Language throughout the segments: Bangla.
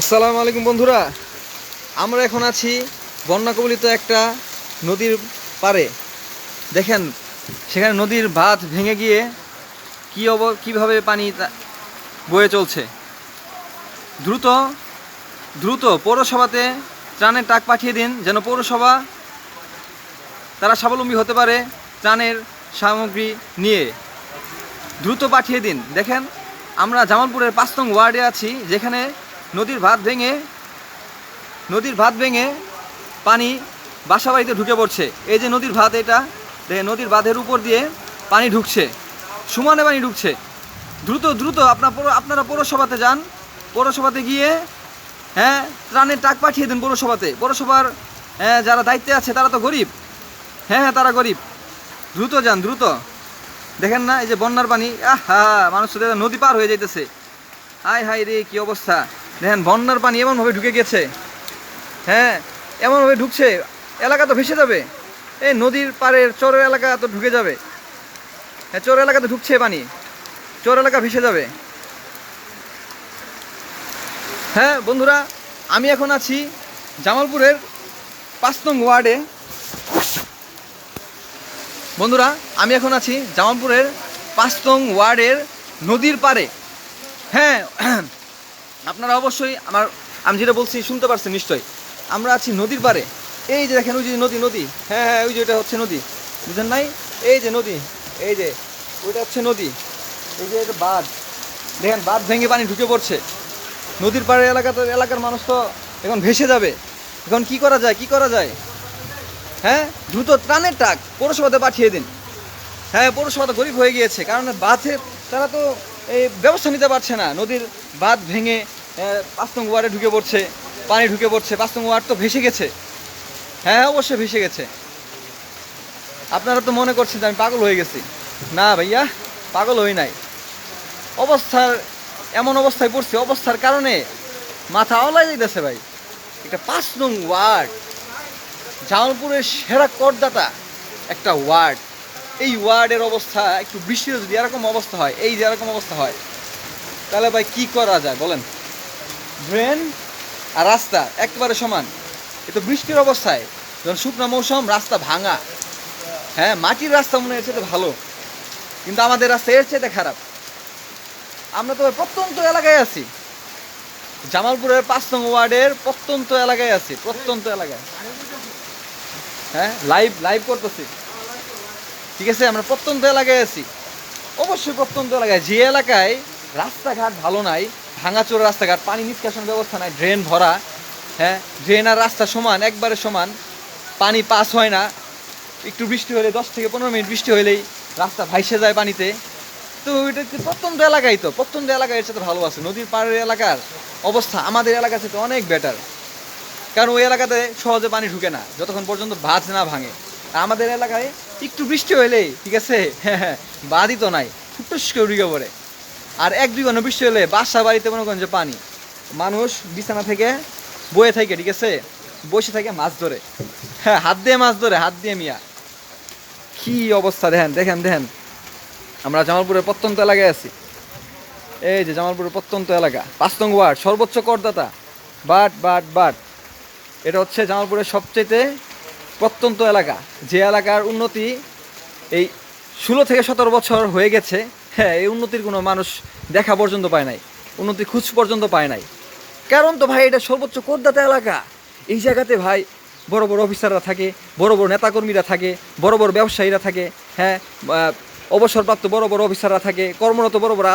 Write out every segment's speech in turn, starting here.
আসসালামু আলাইকুম বন্ধুরা। আমরা এখন আছি বন্যা কবলিত একটা নদীর পারে দেখেন, সেখানে নদীর বাঁধ ভেঙে গিয়ে কী অব, কীভাবে পানি বয়ে চলছে। দ্রুত দ্রুত পৌরসভাতে ত্রাণের টাক পাঠিয়ে দিন, যেন পৌরসভা তারা স্বাবলম্বী হতে পারে ত্রাণের সামগ্রী নিয়ে। দ্রুত পাঠিয়ে দিন। দেখেন, আমরা জামালপুরের পাঁচ নং ওয়ার্ডে আছি, যেখানে নদীর ভাত ভেঙে নদীর ভাত ভেঙে পানি বাসা বাড়িতে ঢুকে পড়ছে। এই যে নদীর ভাত এটা নদীর বাঁধের উপর দিয়ে পানি ঢুকছে সমানে পানি ঢুকছে। দ্রুত দ্রুত আপনার আপনারা পৌরসভাতে যান পৌরসভাতে গিয়ে হ্যাঁ ত্রাণের টাক পাঠিয়ে দিন পৌরসভাতে। পৌরসভার হ্যাঁ, যারা দায়িত্বে আছে তারা তো গরিব। হ্যাঁ হ্যাঁ তারা গরিব। দ্রুত যান দ্রুত। দেখেন না এই যে বন্যার পানি আহা মানুষ নদী পার হয়ে যাইতেছে। হাই হাই রে কি অবস্থা। দেখেন, বন্যার পানি এমনভাবে ঢুকে গেছে। হ্যাঁ এমনভাবে ঢুকছে, এলাকা তো ভেসে যাবে। এই নদীর পাড়ের চরের এলাকা তো ঢুকে যাবে। হ্যাঁ চর এলাকাতে ঢুকছে পানি। চর এলাকা ভেসে যাবে। হ্যাঁ বন্ধুরা, আমি এখন আছি জামালপুরের পাঁচ নং ওয়ার্ডে। বন্ধুরা, আমি এখন আছি জামালপুরের পাঁচ নং ওয়ার্ডের নদীর পাড়ে। হ্যাঁ আপনারা অবশ্যই আমার, আমি যেটা বলছি শুনতে পারছেন নিশ্চয়ই। আমরা আছি নদীর পাড়ে। এই যে দেখেন, ওই যে নদী নদী। হ্যাঁ হ্যাঁ ওই যে ওটা হচ্ছে নদী। বুঝলেন নাই? এই যে নদী, এই যে, ওইটা হচ্ছে নদী। এই যে এটা বাঁধ। দেখেন, বাঁধ ভেঙে পানি ঢুকে পড়ছে। নদীর পাড়ে এলাকাতে, এলাকার মানুষ তো এখন ভেসে যাবে। এখন কি করা যায়, কি করা যায়? হ্যাঁ দ্রুত ত্রাণের টাক পৌরসভাতে পাঠিয়ে দিন। হ্যাঁ পৌরসভা গরিব হয়ে গিয়েছে। কারণ বাঁধে, তারা তো এই ব্যবস্থা নিতে পারছে না। নদীর বাঁধ ভেঙে পাঁচ নং ওয়ার্ডে ঢুকে পড়ছে, পানি ঢুকে পড়ছে। পাঁচ নং ওয়ার্ড তো ভেসে গেছে। হ্যাঁ অবশ্যই ভেসে গেছে। আপনারা তো মনে করছেন যে আমি পাগল হয়ে গেছি। না ভাইয়া, পাগল হই নাই। অবস্থার, এমন অবস্থায় পড়ছে, অবস্থার কারণে মাথা অলাই যাইতেছে ভাই। এটা পাঁচ নং ওয়ার্ড। জামালপুরের সেরা করদাতা একটা ওয়ার্ড। এই ওয়ার্ডের অবস্থা, একটু বৃষ্টিতে যদি এরকম অবস্থা হয়, এই যে এরকম অবস্থা হয়, তাহলে ভাই কি করা যায় বলেন? ড্রেন আর রাস্তা একেবারে সমান। এ তো বৃষ্টির অবস্থায়। যখন শুকনো মৌসুম, রাস্তা ভাঙা। হ্যাঁ মাটির রাস্তা মনে হচ্ছে তো ভালো। কিন্তু আমাদের রাস্তা এর চেয়ে খারাপ। আমরা তো প্রত্যন্ত এলাকায় আছি। জামালপুরের পাঁচ নং ওয়ার্ডের প্রত্যন্ত এলাকায় আছি, প্রত্যন্ত এলাকায়। হ্যাঁ লাইভ লাইভ করতেছি। ঠিক আছে, আমরা প্রত্যন্ত এলাকায় আছি। অবশ্যই প্রত্যন্ত এলাকায়। যে এলাকায় রাস্তাঘাট ভালো নাই, ভাঙাচোর রাস্তাঘাট, পানি নিষ্কাশন ব্যবস্থা নাই ড্রেন ভরা হ্যাঁ ড্রেন আর রাস্তা সমান, একবারে সমান, পানি পাস হয় না। একটু বৃষ্টি হলে, দশ থেকে পনেরো মিনিট বৃষ্টি হলেই রাস্তা ভাইসে যায় পানিতে। তো ওইটা প্রত্যন্ত এলাকায় তো। প্রত্যন্ত এলাকায় এর সাথে ভালো আছে। নদীর পাড়ের এলাকার অবস্থা আমাদের এলাকা থেকে অনেক বেটার কারণ ওই এলাকাতে সহজে পানি ঢুকে না, যতক্ষণ পর্যন্ত বাঁধ না ভাঙে। আমাদের এলাকায় একটু বৃষ্টি হলেই ঠিক আছে? হ্যাঁ হ্যাঁ বাঁধই তো নাই, ফুটুস ঢুকে পড়ে। আর এক দুই ঘণ্টা বৃষ্টি হলে বাসা বাড়িতে মনে করেন যে পানি। মানুষ বিছানা থেকে বয়ে থাকে, ঠিক আছে? বসে থাকে মাছ ধরে। হ্যাঁ হাত দিয়ে মাছ ধরে, হাত দিয়ে মিয়া। কি অবস্থা, দেখেন দেখেন দেখেন। আমরা জামালপুরের প্রত্যন্ত এলাকায় আছি। এই যে জামালপুরের প্রত্যন্ত এলাকা, পাঁচ নং ওয়ার্ড, সর্বোচ্চ করদাতা। But but but. এটা হচ্ছে জামালপুরের সবচেয়ে প্রত্যন্ত এলাকা। যে এলাকার উন্নতি এই ষোলো থেকে সতেরো বছর হয়ে গেছে হ্যাঁ এই উন্নতির কোনো মানুষ দেখা পর্যন্ত পায় নাই, উন্নতি খুঁজ পর্যন্ত পায় নাই। কারণ তো ভাই, এটা সর্বোচ্চ করদাতা এলাকা। এই জায়গাতে ভাই, বড় বড় অফিসাররা থাকে, বড় বড় নেতাকর্মীরা থাকে, বড় বড় ব্যবসায়ীরা থাকে হ্যাঁ অবসরপ্রাপ্ত বড় বড় অফিসাররা থাকে, কর্মরত বড় বড়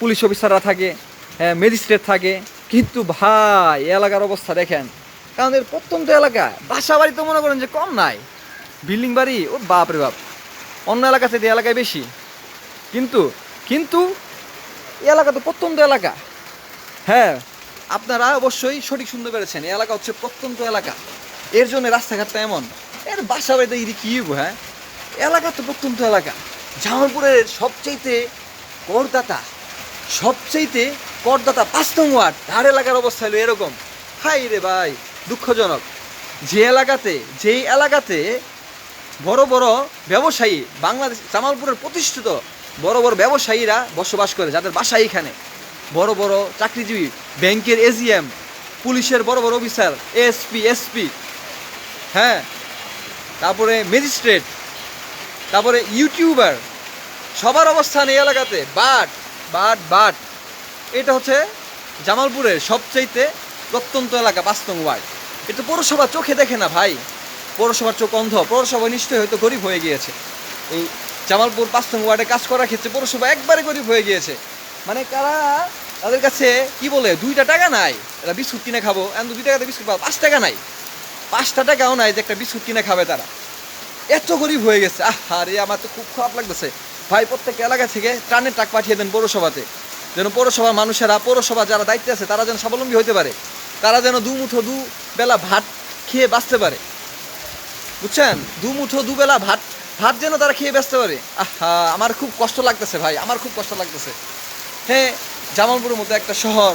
পুলিশ অফিসাররা থাকে হ্যাঁ ম্যাজিস্ট্রেট থাকে। কিন্তু ভাই এলাকার অবস্থা দেখেন কারণ এর প্রত্যন্ত এলাকা বাসা বাড়ি তো মনে করেন যে কম নাই। বিল্ডিং বাড়ি, ও বাপ রে বাপ। অন্য এলাকা থেকে এলাকায় বেশি। কিন্তু কিন্তু এলাকা তো প্রত্যন্ত এলাকা। হ্যাঁ আপনারা অবশ্যই সঠিক শুনতে পেরেছেন। এলাকা হচ্ছে প্রত্যন্ত এলাকা। এর জন্য রাস্তাঘাটটা এমন। এর বাসা বাড়িতে ইদি কি হ্যাঁ? এলাকা তো প্রত্যন্ত এলাকা। জামালপুরের সবচাইতে করদাতা সবচাইতে করদাতা পাঁচ নং ওয়ার্ড। তার এলাকার অবস্থা হলো এরকম। হাই রে ভাই। দুঃখজনক। যে এলাকাতে, যেই এলাকাতে বড় বড় ব্যবসায়ী বাংলাদেশ, জামালপুরের প্রতিষ্ঠিত বড় বড় ব্যবসায়ীরা বসবাস করে, যাদের বাসা এখানে বড় বড় চাকরিজীবী, ব্যাংকের এজিএম, পুলিশের বড় বড় অফিসার এসপি এসপি হ্যাঁ? তারপরে ম্যাজিস্ট্রেট, তারপরে ইউটিউবার, সবার অবস্থান এই এলাকাতে। বাট বাট বাট, এটা হচ্ছে জামালপুরের সবচাইতে প্রত্যন্ত এলাকা পাঁচতং ওয়ার্ড এটা পৌরসভা চোখে দেখে না ভাই। পৌরসভার চোখ অন্ধ পৌরসভা নিশ্চয়ই হয়তো গরিব হয়ে গিয়েছে। এই জামালপুর পাঁচতং ওয়ার্ডে কাজ করার ক্ষেত্রে পৌরসভা একবারে গরিব হয়ে গিয়েছে। মানে কারা তাদের কাছে কি বলে, দুইটা টাকা নাই, এরা বিস্কুট কিনে খাব এখন দুই টাকাতে বিস্কুট পাবো, পাঁচ টাকা নাই। পাঁচটা টাকাও নাই যে একটা বিস্কুট কিনে খাবে তারা। এত গরিব হয়ে গেছে আহা রে আমার তো খুব খারাপ লাগতেছে। ভাই প্রত্যেক এলাকা থেকে ত্রাণের টাক পাঠিয়ে দেন পৌরসভাতে। যেন পৌরসভার মানুষেরা, পৌরসভা যারা দায়িত্বে আছে, তারা যেন স্বাবলম্বী হতে পারে। তারা যেন দু মুঠো দু বেলা ভাত খেয়ে বাঁচতে পারে। বুঝছেন? দু মুঠো দু বেলা ভাত ভাত যেন তারা খেয়ে বাঁচতে পারে। আহা, আমার খুব কষ্ট লাগতেছে ভাই, আমার খুব কষ্ট লাগতেছে। হ্যাঁ জামালপুরের মতো একটা শহর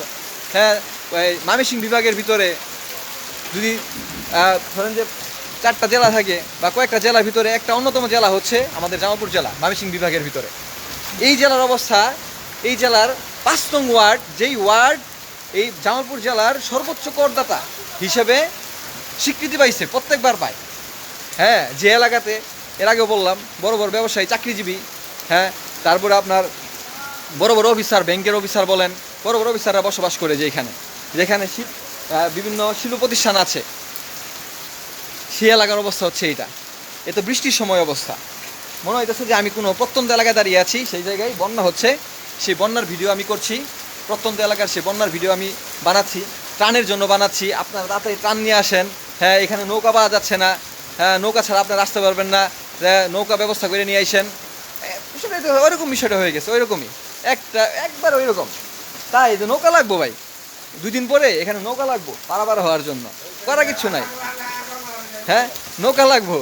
হ্যাঁ ওই মামিসিং বিভাগের ভিতরে যদি ধরেন যে চারটা জেলা থাকে বা কয়েকটা জেলার ভিতরে, একটা অন্যতম জেলা হচ্ছে আমাদের জামালপুর জেলা মামিসিং বিভাগের ভিতরে। এই জেলার অবস্থা, এই জেলার পাঁচ নং ওয়ার্ড, যেই ওয়ার্ড এই জামালপুর জেলার সর্বোচ্চ করদাতা হিসেবে স্বীকৃতি পাইছে, প্রত্যেকবার পায়। হ্যাঁ যে এলাকাতে, এর আগেও বললাম, বড় বড় ব্যবসায়ী, চাকরিজীবী হ্যাঁ তারপরে আপনার বড় বড় অফিসার, ব্যাংকের অফিসার বলেন, বড় বড় অফিসাররা বসবাস করে যে এখানে। যেখানে বিভিন্ন শিল্প প্রতিষ্ঠান আছে। সেই এলাকার অবস্থা হচ্ছে এইটা। এ তো বৃষ্টির সময় অবস্থা। মনে হইতেছে যে আমি কোনো প্রত্যন্ত এলাকায় দাঁড়িয়ে আছি, সেই জায়গায় বন্যা হচ্ছে। সেই বন্যার ভিডিও আমি করছি। প্রত্যন্ত এলাকার সেই বন্যার ভিডিও আমি বানাচ্ছি ত্রাণের জন্য বানাচ্ছি। আপনারা তাড়াতাড়ি ত্রাণ নিয়ে আসেন। হ্যাঁ এখানে নৌকা পাওয়া যাচ্ছে না। হ্যাঁ নৌকা ছাড়া আপনারা আসতে পারবেন না। হ্যাঁ, নৌকা ব্যবস্থা করে নিয়ে আসেন। বিষয়টা তো ওইরকম বিষয়টা হয়ে গেছে ওইরকমই। একটা একবার ওইরকম। তাই যে নৌকা লাগবো ভাই। দুই দিন পরে এখানে নৌকা লাগবো পারাবার হওয়ার জন্য। করা কিচ্ছু নাই। হ্যাঁ নৌকা লাগবো।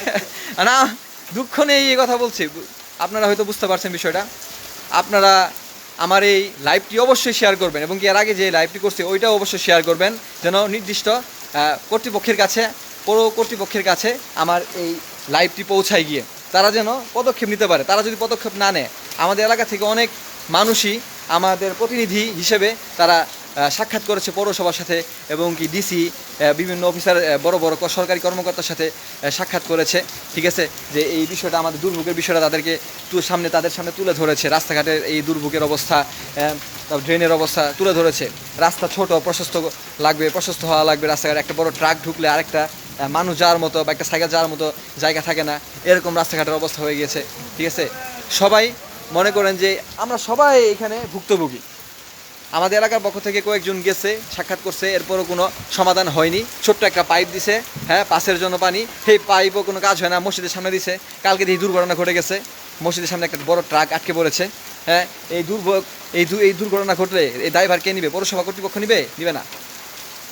না দুঃখ নেই এই কথা বলছি। আপনারা হয়তো বুঝতে পারছেন বিষয়টা। আপনারা আমার এই লাইভটি অবশ্যই শেয়ার করবেন এবং এর আগে যে লাইভটি করছি, ওইটাও অবশ্যই শেয়ার করবেন। যেন নির্দিষ্ট কর্তৃপক্ষের কাছে, পৌর কর্তৃপক্ষের কাছে আমার এই লাইভটি পৌঁছায় গিয়ে। তারা যেন পদক্ষেপ নিতে পারে। তারা যদি পদক্ষেপ না নেয়, আমাদের এলাকা থেকে অনেক মানুষই আমাদের প্রতিনিধি হিসেবে তারা সাক্ষাৎ করেছে পৌরসভার সাথে এবং কি ডিসি বিভিন্ন অফিসার বড় বড় সরকারি কর্মকর্তার সাথে সাক্ষাৎ করেছে। ঠিক আছে? যে এই বিষয়টা আমাদের দুর্ভোগের বিষয়টা তাদেরকে সামনে তাদের সামনে তুলে ধরেছে। রাস্তাঘাটের এই দুর্ভোগের অবস্থা তারপর ড্রেনের অবস্থা তুলে ধরেছে। রাস্তা ছোট, প্রশস্ত লাগবে, প্রশস্ত হওয়া লাগবে। রাস্তাঘাটে একটা বড় ট্রাক ঢুকলে আরেকটা মানুষ যাওয়ার মতো বা একটা সাইকেল যাওয়ার মতো জায়গা থাকে না। এরকম রাস্তাঘাটের অবস্থা হয়ে গিয়েছে। ঠিক আছে? সবাই মনে করেন যে আমরা সবাই এখানে ভুক্তভোগী। আমাদের এলাকার পক্ষ থেকে কয়েকজন গেছে, সাক্ষাৎ করছে, এরপরও কোনো সমাধান হয়নি। ছোট্ট একটা পাইপ দিছে হ্যাঁ পাশের জন্য পানি। সেই পাইপও কোনো কাজ হয় না, মসজিদের সামনে দিছে। কালকে দেখি দুর্ঘটনা ঘটে গেছে, মসজিদের সামনে একটা বড় ট্রাক আটকে পড়েছে হ্যাঁ এই দুর্ভোগ এই এই দুর্ঘটনা ঘটলে এই ড্রাইভার কে নিবে? পৌরসভা কর্তৃপক্ষ নিবে? নিবে না।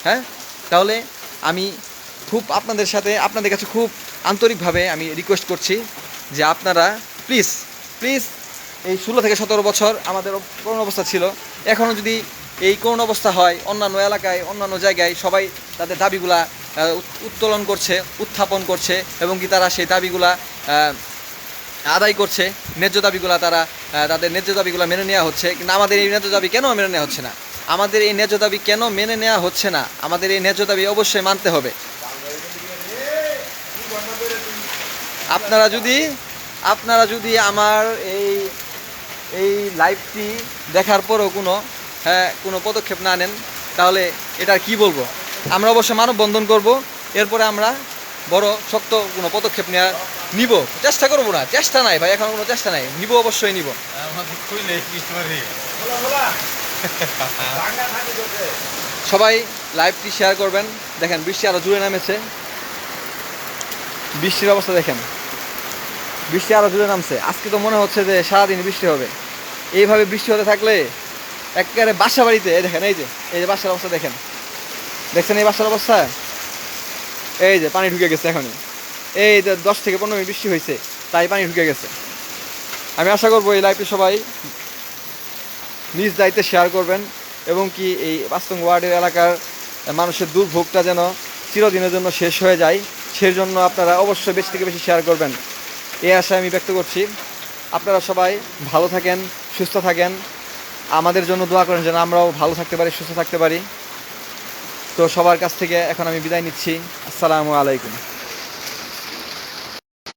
হ্যাঁ তাহলে আমি খুব আপনাদের সাথে, আপনাদের কাছে খুব আন্তরিকভাবে আমি রিকোয়েস্ট করছি যে আপনারা প্লিজ প্লিজ এই ষোলো থেকে সতেরো বছর আমাদের করোনা অবস্থা ছিল। এখনও যদি এই করোনা অবস্থা হয়, অন্যান্য এলাকায়, অন্যান্য জায়গায় সবাই তাদের দাবিগুলা উত্তোলন করছে, উত্থাপন করছে এবং কি তারা সেই দাবিগুলা আদায় করছে, ন্যায্য দাবিগুলা তারা তাদের ন্যায্য দাবিগুলা মেনে নেওয়া হচ্ছে। কিন্তু আমাদের এই ন্যায্য দাবি কেন মেনে নেওয়া হচ্ছে না? আমাদের এই ন্যায্য দাবি কেন মেনে নেওয়া হচ্ছে না? আমাদের এই ন্যায্য দাবি অবশ্যই মানতে হবে। আপনারা যদি আপনারা যদি আমার এই এই লাইভটি দেখার পরও কোনো হ্যাঁ কোনো পদক্ষেপ না নেন। তাহলে এটা কি বলব? আমরা অবশ্য মানববন্ধন করব এরপরে আমরা বড় শক্ত কোনো পদক্ষেপ নেওয়া নিব। চেষ্টা করব না চেষ্টা নাই ভাই এখন কোনো চেষ্টা নাই। নিব অবশ্যই নিব। সবাই লাইভটি শেয়ার করবেন। দেখেন বৃষ্টি আরও জুড়ে নামেছে। বৃষ্টির অবস্থা দেখেন। বৃষ্টি আরও জুড়ে নামছে। আজকে তো মনে হচ্ছে যে সারাদিন বৃষ্টি হবে। এইভাবে বৃষ্টি হতে থাকলে একেবারে বাসা বাড়িতে, এই দেখেন, এই যে এই যে বাসার অবস্থা দেখেন। দেখছেন এই বাসার অবস্থা? এই যে, পানি ঢুকে গেছে এখনই। এই যে দশ থেকে পনেরো মিনিট বৃষ্টি হয়েছে, তাই পানি ঢুকে গেছে। আমি আশা করব এই লাইভটি সবাই নিজ দায়িত্বে শেয়ার করবেন এবং কি এই বাস্তব ওয়ার্ডের এলাকার মানুষের দুর্ভোগটা যেন চিরদিনের জন্য শেষ হয়ে যায় সেই জন্য আপনারা অবশ্যই বেশি থেকে বেশি শেয়ার করবেন। এই আশা আমি ব্যক্ত করছি। আপনারা সবাই ভালো থাকেন সুস্থ থাকেন। আমাদের জন্য দোয়া করেন যেন আমরাও ভালো থাকতে পারি, সুস্থ থাকতে পারি। তো সবার কাছ থেকে এখন আমি বিদায় নিচ্ছি। আসসালামু আলাইকুম।